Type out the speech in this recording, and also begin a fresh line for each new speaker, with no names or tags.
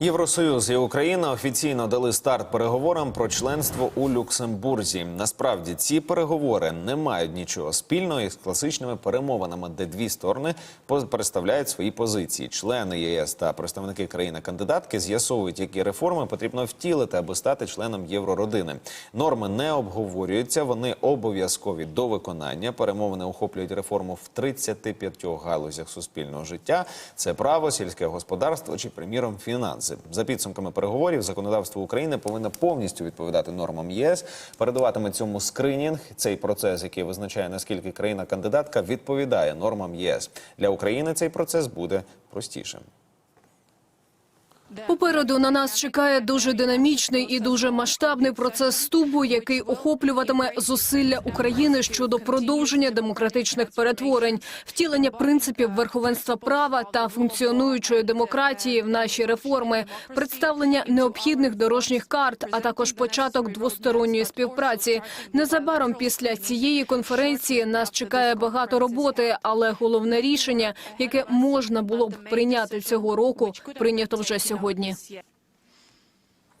Євросоюз і Україна офіційно дали старт переговорам про членство у Люксембурзі. Насправді ці переговори не мають нічого спільного із класичними перемовинами, де дві сторони представляють свої позиції. Члени ЄС та представники країни-кандидатки з'ясовують, які реформи потрібно втілити, аби стати членом єврородини. Норми не обговорюються, вони обов'язкові до виконання. Перемовини охоплюють реформу в 35 галузях суспільного життя. Це право, сільське господарство чи, приміром, фінанси. За підсумками переговорів, законодавство України повинно повністю відповідати нормам ЄС. Передаватиме цьому скринінг. Цей процес, який визначає наскільки країна-кандидатка відповідає нормам ЄС. Для України цей процес буде простішим.
Попереду на нас чекає дуже динамічний і дуже масштабний процес вступу, який охоплюватиме зусилля України щодо продовження демократичних перетворень, втілення принципів верховенства права та функціонуючої демократії в наші реформи, представлення необхідних дорожніх карт, а також початок двосторонньої співпраці. Незабаром після цієї конференції нас чекає багато роботи, але головне рішення, яке можна було б прийняти цього року, прийнято вже сьогодні.